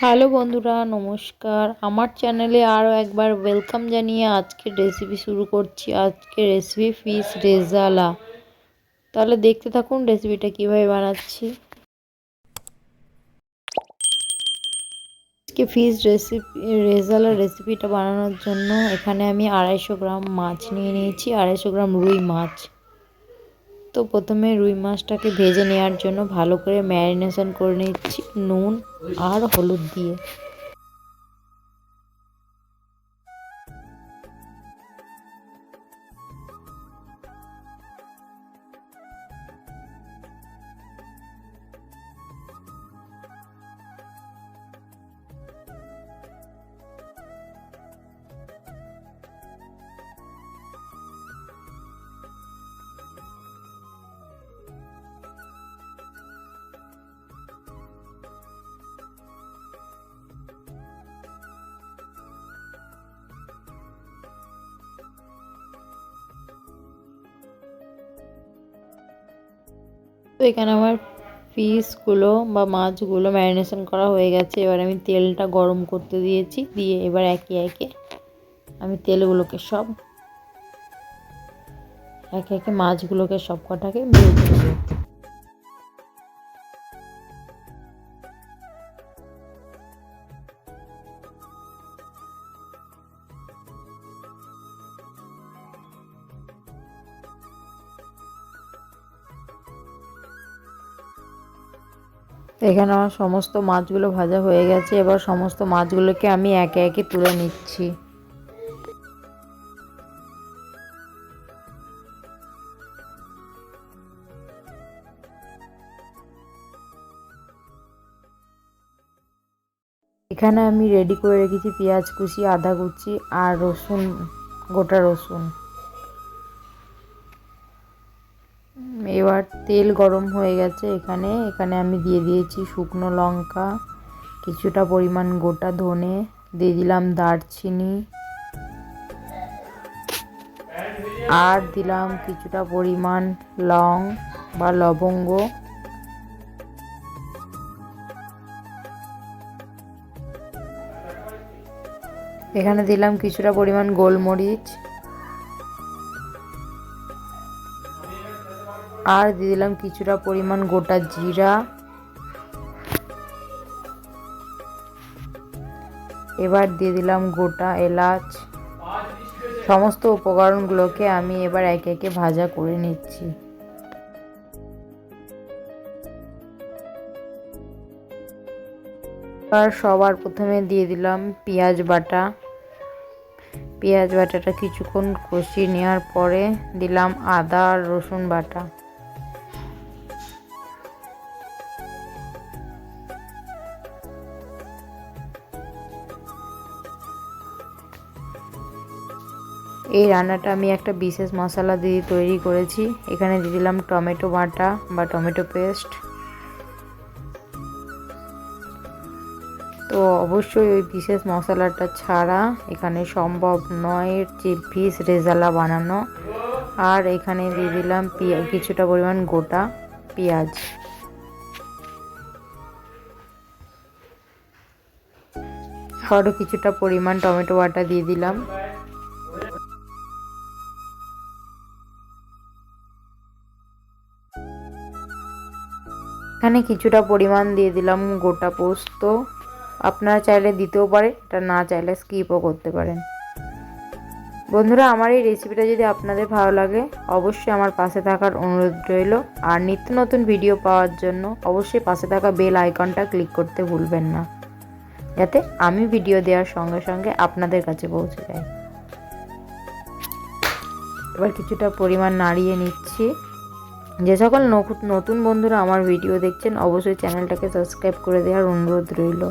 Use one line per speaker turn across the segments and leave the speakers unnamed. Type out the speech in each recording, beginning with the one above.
Hello বন্ধুরা, নমস্কার। আমার চ্যানেলে আরও একবার ওয়েলকাম জানিয়ে আজকে রেসিপি শুরু করছি। আজকে রেসিপি ফিশ রেজালা। তাহলে দেখতে থাকুন রেসিপিটা কীভাবে বানাচ্ছি। আজকে ফিশ রেসিপি রেজালা রেসিপিটা বানানোর জন্য এখানে আমি আড়াইশো গ্রাম মাছ নিয়ে নিয়েছি, আড়াইশো গ্রাম রুই মাছ। তো প্রথমে রুই মাছটাকে ভেজে নেওয়ার জন্য ভালো করে ম্যারিনেশন করে নিচ্ছি, নুন আর হলুদ দিয়ে। তো এখানে আমার পিসগুলো বা মাছগুলো ম্যারিনেশন করা হয়ে গেছে। এবার আমি তেলটা গরম করতে দিয়েছি। দিয়ে এবার একে একে আমি তেলগুলোকে সব, একে একে মাছগুলোকে সব কটাকে ভেজে এখানে আমার সমস্ত মাছগুলো ভাজা হয়ে গেছে। এবার সমস্ত মাছগুলোকে আমি একে একে তুলে নিচ্ছি। এখানে আমি রেডি করে রেখেছি পেঁয়াজ কুচি, আদা কুচি আর রসুন, গোটা রসুন। এবার তেল গরম হয়ে গেছে এখানে। এখানে আমি দিয়ে দিয়েছি শুকনো লঙ্কা, কিছুটা পরিমাণ গোটা ধনে, দিয়ে দিলাম দারচিনি, আর দিলাম কিছুটা পরিমাণ লং বা লবঙ্গ। এখানে দিলাম কিছুটা পরিমাণ গোলমরিচ আর দিয়ে দিলাম কিছুটা পরিমাণ গোটা জিরা। এবার দিয়ে দিলাম গোটা এলাচ। সমস্ত উপকরণগুলোকে আমি এবার একে একে ভাজা করে নিচ্ছি। আর সবার প্রথমে দিয়ে দিলাম পেঁয়াজ বাটা। পেঁয়াজ বাটাটা কিছুক্ষণ কষিয়ে নেওয়ার পরে দিলাম আদা আর রসুন বাটা। এই রান্নাটা আমি একটা বিশেষ মশলা দিয়ে তৈরি করেছি। এখানে দিয়ে দিলাম টমেটো বাটা বা টমেটো পেস্ট। তো অবশ্যই ওই বিশেষ মশলাটা ছাড়া এখানে সম্ভব নয় যে ফিস রেজালা বানানো। আর এখানে দিয়ে দিলাম কিছুটা পরিমাণ গোটা পেঁয়াজ। আরও কিছুটা পরিমাণ টমেটো বাটা দিয়ে দিলাম। এখানে কিছুটা পরিমাণ দিয়ে দিলাম গোটা পোস্ত। আপনারা চাইলে দিতেও পারে, এটা না চাইলে স্কিপও করতে পারেন। বন্ধুরা, আমার এই রেসিপিটা যদি আপনাদের ভালো লাগে, অবশ্যই আমার পাশে থাকার অনুরোধ রইল। আর নিত্য নতুন ভিডিও পাওয়ার জন্য অবশ্যই পাশে থাকা বেল আইকনটা ক্লিক করতে ভুলবেন না, যাতে আমি ভিডিও দেওয়ার সঙ্গে সঙ্গে আপনাদের কাছে পৌঁছে যায়। এবার কিছুটা পরিমাণ নাড়িয়ে নিচ্ছি। যে সকল নতুন বন্ধুরা আমার ভিডিও দেখছেন, অবশ্যই চ্যানেলটাকে সাবস্ক্রাইব করে দেওয়ার অনুরোধ রইল।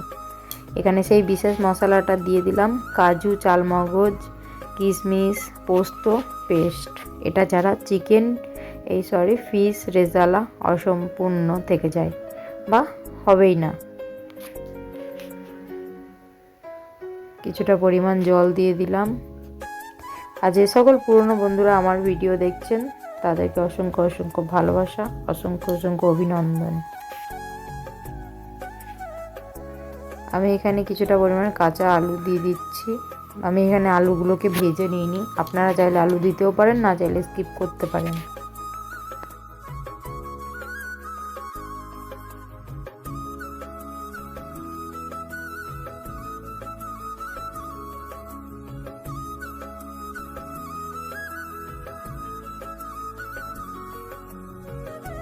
এখানে সেই বিশেষ মশলাটা দিয়ে দিলাম, কাজু, চালমগজ, কিশমিশ, পোস্ত, পেস্ট। এটা যারা চিকেন, এই সরি ফিশ রেজালা অসম্পূর্ণ থেকে যায়, বা হবেই না। কিছুটা পরিমাণ জল দিয়ে দিলাম। আর যে সকল পুরনো বন্ধুরা আমার ভিডিও দেখছেন তাদেরকে অসংখ্য অসংখ্য ভালোবাসা, অসংখ্য অসংখ্য অভিনন্দন। আমি এখানে কিছুটা পরিমাণ কাঁচা আলু দিয়ে দিচ্ছি। আমি এখানে আলুগুলোকে ভেজে নিইনি। আপনারা চাইলে আলু দিতেও পারেন, না চাইলে স্কিপ করতে পারেন।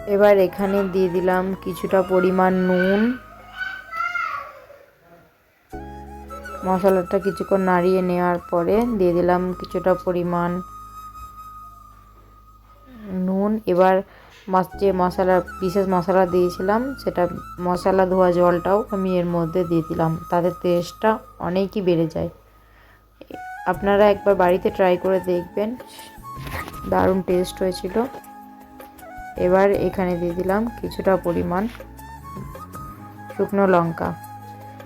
এবার এখানে দিয়ে দিলাম কিছুটা পরিমাণ নুন। মশলাটা কিছুক্ষণ নাড়িয়ে নেওয়ার পরে দিয়ে দিলাম কিছুটা পরিমাণ নুন। এবার যে মশলা বিশেষ মশলা দিয়েছিলাম, সেটা মশলা ধোয়া জলটাও আমি এর মধ্যে দিয়ে দিলাম। তাতে টেস্টটা অনেকই বেড়ে যায়। আপনারা একবার বাড়িতে ট্রাই করে দেখবেন। দারুণ টেস্ট হয়েছিল। এবার এখানে দিয়ে দিলাম কিছুটা পরিমাণ শুকনো লঙ্কা।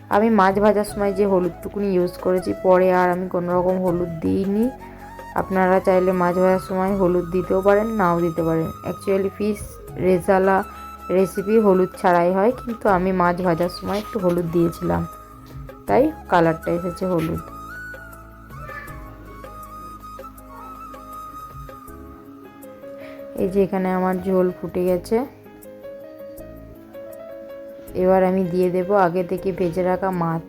আমি মাছ ভাজার সময় যে হলুদটুকুনি ইউজ করেছি, পরে আর আমি কোনো রকম হলুদ দিইনি। আপনারা চাইলে মাছ ভাজার সময় হলুদ দিতেও পারেন, নাও দিতে পারেন। অ্যাকচুয়ালি ফিশ রেজালা রেসিপি হলুদ ছাড়াই হয়, কিন্তু আমি মাছ ভাজার সময় একটু হলুদ দিয়েছিলাম। তাই কালারটা এসেছে হলুদ। এই যে এখানে আমার ঝোল ফুটে গেছে। এবার আমি দিয়ে দেব আগে থেকে ভেজে রাখা মাছ।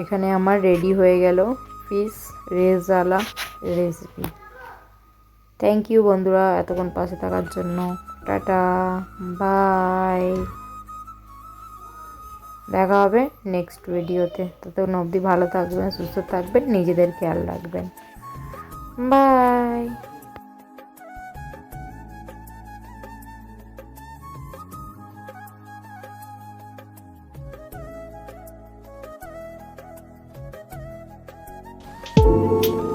এখানে আমার রেডি হয়ে গেল fish rezala recipe thank you বন্ধুরা এতক্ষণ পাশে থাকার জন্য। টাটা বাই দেখা হবে নেক্সট ভিডিওতে ততক্ষণ অবধি ভালো থাকবেন, সুস্থ থাকবেন, নিজেদের খেয়াল রাখবেন। By Música